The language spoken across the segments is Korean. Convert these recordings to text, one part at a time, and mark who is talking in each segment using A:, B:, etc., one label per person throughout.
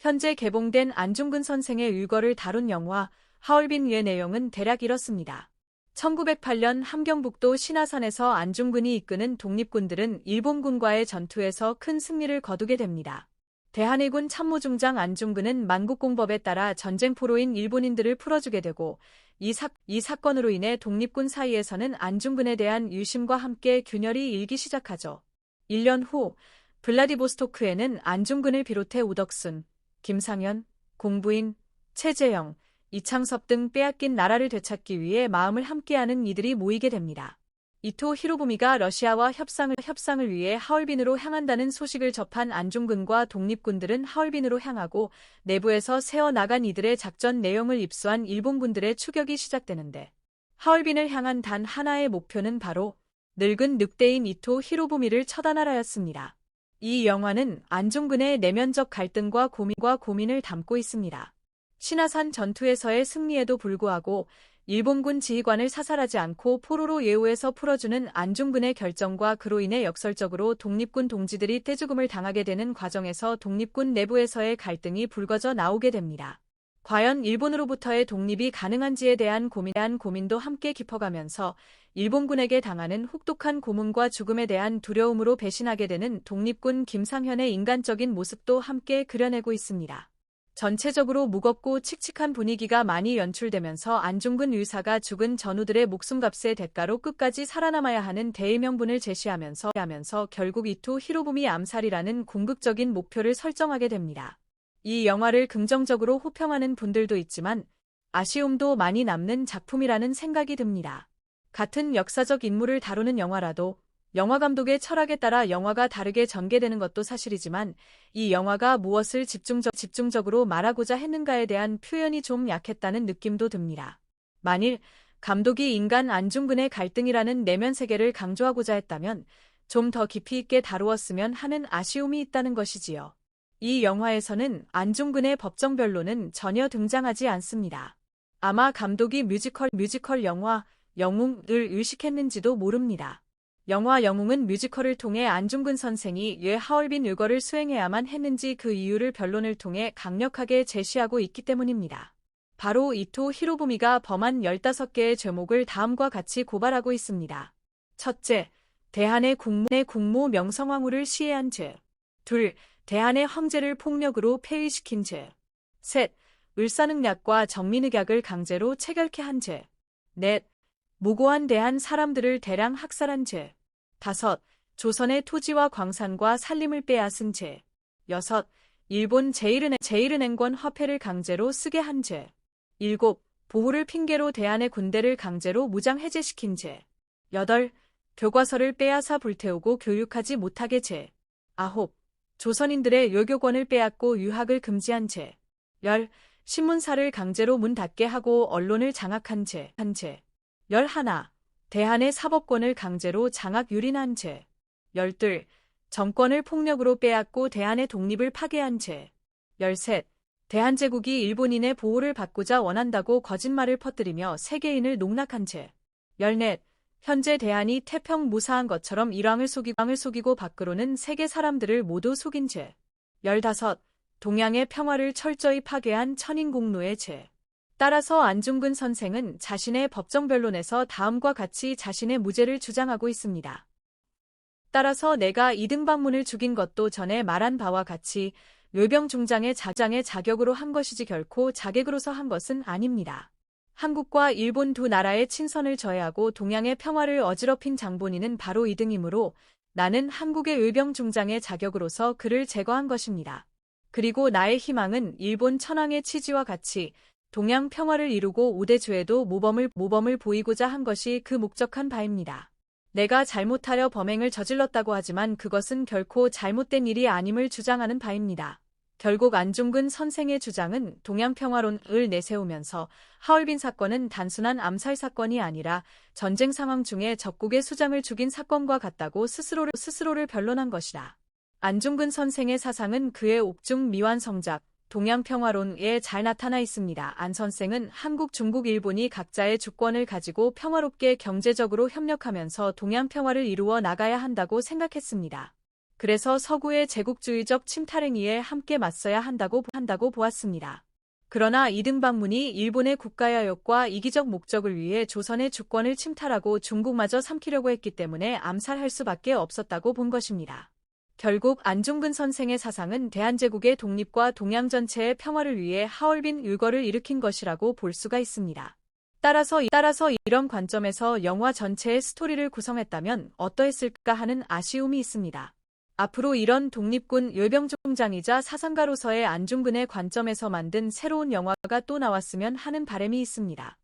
A: 현재 개봉된 안중근 선생의 일거를 다룬 영화 하얼빈 위의 내용은 대략 이렇습니다. 1908년 함경북도 신화산에서 안중근이 이끄는 독립군들은 일본군과의 전투에서 큰 승리를 거두게 됩니다. 대한해군 참모중장 안중근은 만국공법에 따라 전쟁포로인 일본인들을 풀어주게 되고 이, 사, 이 사건으로 인해 독립군 사이에서는 안중근에 대한 유심과 함께 균열이 일기 시작하죠. 1년 후 블라디보스토크에는 안중근을 비롯해 우덕순, 김상현, 공부인, 최재영, 이창섭 등 빼앗긴 나라를 되찾기 위해 마음을 함께하는 이들이 모이게 됩니다. 이토 히로부미가 러시아와 협상을, 협상을 위해 하얼빈으로 향한다는 소식을 접한 안중근과 독립군들은 하얼빈으로 향하고 내부에서 세어나간 이들의 작전 내용을 입수한 일본군들의 추격이 시작되는데 하얼빈을 향한 단 하나의 목표는 바로 늙은 늑대인 이토 히로부미를 처단하라였습니다. 이 영화는 안중근의 내면적 갈등과 고민과 고민을 담고 있습니다. 신화산 전투에서의 승리에도 불구하고 일본군 지휘관을 사살하지 않고 포로로 예우해서 풀어주는 안중근의 결정과 그로 인해 역설적으로 독립군 동지들이 떼죽음을 당하게 되는 과정에서 독립군 내부에서의 갈등이 불거져 나오게 됩니다. 과연 일본으로부터의 독립이 가능한지에 대한 고민한 고민도 함께 깊어가면서 일본군에게 당하는 혹독한 고문과 죽음에 대한 두려움으로 배신하게 되는 독립군 김상현의 인간적인 모습도 함께 그려내고 있습니다. 전체적으로 무겁고 칙칙한 분위기가 많이 연출되면서 안중근 의사가 죽은 전우들의 목숨값의 대가로 끝까지 살아남아야 하는 대의명분을 제시하면서 하면서 결국 이토 히로부미 암살이라는 궁극적인 목표를 설정하게 됩니다. 이 영화를 긍정적으로 호평하는 분들도 있지만 아쉬움도 많이 남는 작품이라는 생각이 듭니다. 같은 역사적 인물을 다루는 영화라도 영화 감독의 철학에 따라 영화가 다르게 전개되는 것도 사실이지만 이 영화가 무엇을 집중적, 집중적으로 말하고자 했는가에 대한 표현이 좀 약했다는 느낌도 듭니다. 만일 감독이 인간 안중근의 갈등이라는 내면 세계를 강조하고자 했다면 좀 더 깊이 있게 다루었으면 하는 아쉬움이 있다는 것이지요. 이 영화에서는 안중근의 법정 변론은 전혀 등장하지 않습니다. 아마 감독이 뮤지컬 뮤지컬 영화 영웅을 의식했는지도 모릅니다. 영화 영웅은 뮤지컬을 통해 안중근 선생이 왜 하얼빈 의거를 수행해야만 했는지 그 이유를 변론을 통해 강력하게 제시하고 있기 때문입니다. 바로 이토 히로부미가 범한 15개의 죄목을 다음과 같이 고발하고 있습니다. 첫째, 대한의 국무의 국무 명성황후를 시해한 죄. 둘, 대한의 황제를 폭력으로 폐위시킨 죄. 셋, 을사늑약과 정민의약을 강제로 체결케 한 죄. 넷, 무고한 대한 사람들을 대량 학살한 죄. 다섯, 조선의 토지와 광산과 산림을 빼앗은 죄. 여섯, 일본 제일은행, 제일은행권 화폐를 강제로 쓰게 한 죄. 일곱, 보호를 핑계로 대한의 군대를 강제로 무장 해제시킨 죄. 여덟, 교과서를 빼앗아 불태우고 교육하지 못하게 죄. 아홉, 조선인들의 요교권을 빼앗고 유학을 금지한 죄. 열, 신문사를 강제로 문 닫게 하고 언론을 장악한 죄. 한 죄. 열하나, 대한의 사법권을 강제로 장악 유린한 죄. 열둘, 정권을 폭력으로 빼앗고 대한의 독립을 파괴한 죄. 열셋, 대한제국이 일본인의 보호를 받고자 원한다고 거짓말을 퍼뜨리며 세계인을 농락한 죄. 열넷, 현재 대한이 태평 무사한 것처럼 일왕을 속이고, 을 속이고 밖으로는 세계 사람들을 모두 속인 죄. 열다섯, 동양의 평화를 철저히 파괴한 천인공노의 죄. 따라서 안중근 선생은 자신의 법정 변론에서 다음과 같이 자신의 무죄를 주장하고 있습니다. 따라서 내가 이등방문을 죽인 것도 전에 말한 바와 같이 뇌병 중장의 자장의 자격으로 한 것이지 결코 자객으로서 한 것은 아닙니다. 한국과 일본 두 나라의 친선을 저해하고 동양의 평화를 어지럽힌 장본인은 바로 이등이므로 나는 한국의 의병 중장의 자격으로서 그를 제거한 것입니다. 그리고 나의 희망은 일본 천황의 치지와 같이 동양 평화를 이루고 우대주에도 모범을, 모범을 보이고자 한 것이 그 목적한 바입니다. 내가 잘못하려 범행을 저질렀다고 하지만 그것은 결코 잘못된 일이 아님을 주장하는 바입니다. 결국 안중근 선생의 주장은 동양평화론을 내세우면서 하얼빈 사건은 단순한 암살 사건이 아니라 전쟁 상황 중에 적국의 수장을 죽인 사건과 같다고 스스로를, 스스로를 변론한 것이다. 안중근 선생의 사상은 그의 옥중 미완 성작, 동양평화론에 잘 나타나 있습니다. 안 선생은 한국, 중국, 일본이 각자의 주권을 가지고 평화롭게 경제적으로 협력하면서 동양평화를 이루어 나가야 한다고 생각했습니다. 그래서 서구의 제국주의적 침탈행위에 함께 맞서야 한다고, 한다고 보았습니다. 그러나 이등방문이 일본의 국가야욕과 이기적 목적을 위해 조선의 주권을 침탈하고 중국마저 삼키려고 했기 때문에 암살할 수밖에 없었다고 본 것입니다. 결국 안중근 선생의 사상은 대한제국의 독립과 동양 전체의 평화를 위해 하얼빈 율거를 일으킨 것이라고 볼 수가 있습니다. 따라서, 따라서 이런 관점에서 영화 전체의 스토리를 구성했다면 어떠했을까 하는 아쉬움이 있습니다. 앞으로 이런 독립군 열병종장이자 사상가로서의 안중근의 관점에서 만든 새로운 영화가 또 나왔으면 하는 바람이 있습니다.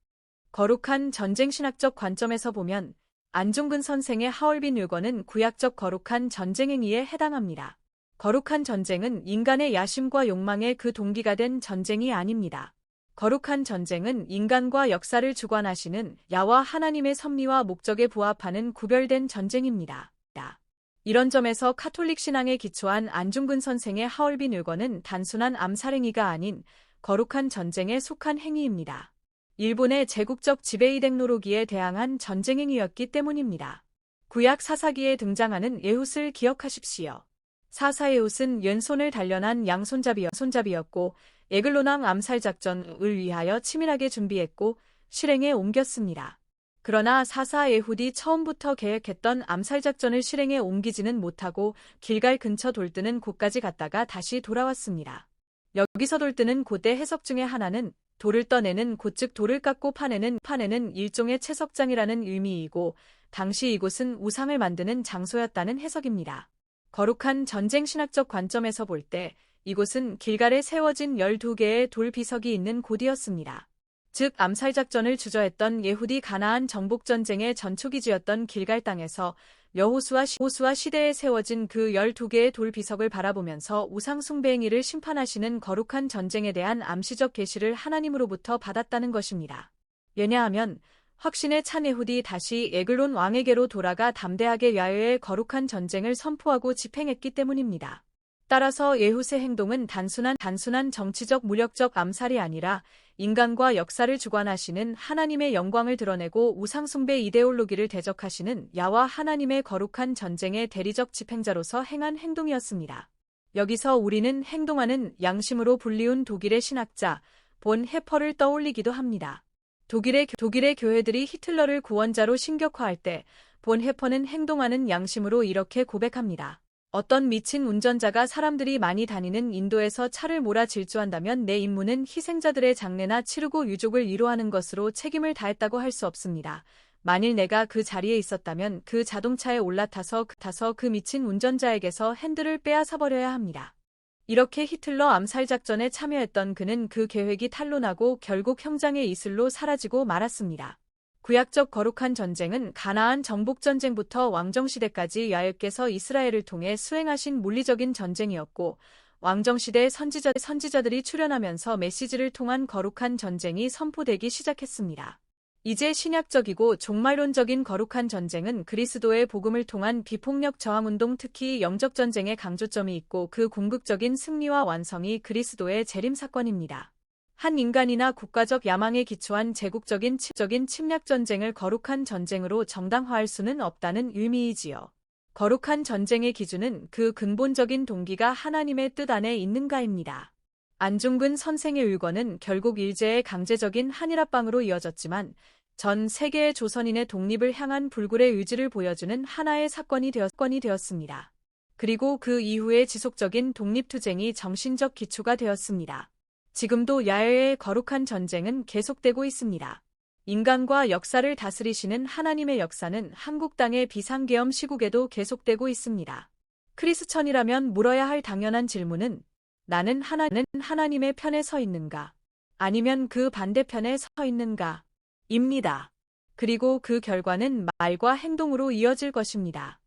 A: 거룩한 전쟁 신학적 관점에서 보면 안중근 선생의 하얼빈 율거는 구약적 거룩한 전쟁 행위에 해당합니다. 거룩한 전쟁은 인간의 야심과 욕망의 그 동기가 된 전쟁이 아닙니다. 거룩한 전쟁은 인간과 역사를 주관하시는 야와 하나님의 섭리와 목적에 부합하는 구별된 전쟁입니다. 이런 점에서 카톨릭 신앙에 기초한 안중근 선생의 하얼빈 율거는 단순한 암살행위가 아닌 거룩한 전쟁에 속한 행위입니다. 일본의 제국적 지배이덱 노로기에 대항한 전쟁행위였기 때문입니다. 구약 사사기에 등장하는 예훗을 기억하십시오. 사사 예훗은 왼손을 단련한 양손잡이였고 에글로낭 암살 작전을 위하여 치밀하게 준비했고 실행에 옮겼습니다. 그러나 사사 예훗이 처음부터 계획했던 암살 작전을 실행에 옮기지는 못하고 길갈 근처 돌뜨는 곳까지 갔다가 다시 돌아왔습니다. 여기서 돌뜨는 곳의 해석 중의 하나는 돌을 떠내는 곳즉 돌을 깎고 파내는 파내는 일종의 채석장이라는 의미이고 당시 이곳은 우상을 만드는 장소였다는 해석입니다. 거룩한 전쟁 신학적 관점에서 볼 때 이곳은 길갈에 세워진 12개의 돌 비석이 있는 곳이었습니다. 즉 암살 작전을 주저했던 예후디 가나안 정복 전쟁의 전초기지였던 길갈 땅에서 여호수아 호수아 시대에 세워진 그 12개의 돌 비석을 바라보면서 우상 숭배 행위를 심판하시는 거룩한 전쟁에 대한 암시적 계시를 하나님으로부터 받았다는 것입니다. 왜냐하면 확신에 찬 예후디 다시 에글론 왕에게로 돌아가 담대하게 야외의 거룩한 전쟁을 선포하고 집행했기 때문입니다. 따라서 예훗의 행동은 단순한 단순한 정치적 무력적 암살이 아니라 인간과 역사를 주관하시는 하나님의 영광을 드러내고 우상숭배 이데올로기를 대적하시는 야와 하나님의 거룩한 전쟁의 대리적 집행자로서 행한 행동이었습니다. 여기서 우리는 행동하는 양심으로 불리운 독일의 신학자 본 해퍼를 떠올리기도 합니다. 독일의, 독일의 교회들이 히틀러를 구원자로 신격화할 때 본 해퍼는 행동하는 양심으로 이렇게 고백합니다. 어떤 미친 운전자가 사람들이 많이 다니는 인도에서 차를 몰아 질주한다면 내 임무는 희생자들의 장례나 치르고 유족을 위로하는 것으로 책임을 다했다고 할 수 없습니다. 만일 내가 그 자리에 있었다면 그 자동차에 올라타서 타서 그 미친 운전자에게서 핸들을 빼앗아 버려야 합니다. 이렇게 히틀러 암살 작전에 참여했던 그는 그 계획이 탄로나고 결국 형장의 이슬로 사라지고 말았습니다. 구약적 거룩한 전쟁은 가나안 정복 전쟁부터 왕정 시대까지 야훼께서 이스라엘을 통해 수행하신 물리적인 전쟁이었고 왕정 시대 선지자 선지자들이 출현하면서 메시지를 통한 거룩한 전쟁이 선포되기 시작했습니다. 이제 신약적이고 종말론적인 거룩한 전쟁은 그리스도의 복음을 통한 비폭력 저항운동 특히 영적 전쟁의 강조점이 있고 그 궁극적인 승리와 완성이 그리스도의 재림 사건입니다. 한 인간이나 국가적 야망에 기초한 제국적인 적인 침략 전쟁을 거룩한 전쟁으로 정당화할 수는 없다는 의미이지요. 거룩한 전쟁의 기준은 그 근본적인 동기가 하나님의 뜻 안에 있는가입니다. 안중근 선생의 의거는 결국 일제의 강제적인 한일합방으로 이어졌지만 전 세계의 조선인의 독립을 향한 불굴의 의지를 보여주는 하나의 사건이, 되었, 되었습니다. 그리고 그 이후의 지속적인 독립투쟁이 정신적 기초가 되었습니다. 지금도 야외의 거룩한 전쟁은 계속되고 있습니다. 인간과 역사를 다스리시는 하나님의 역사는 한국 땅의 비상계엄 시국에도 계속되고 있습니다. 크리스천이라면 물어야 할 당연한 질문은 나는 하나는 하나님의 편에 서 있는가? 아니면 그 반대편에 서 있는가? 입니다. 그리고 그 결과는 말과 행동으로 이어질 것입니다.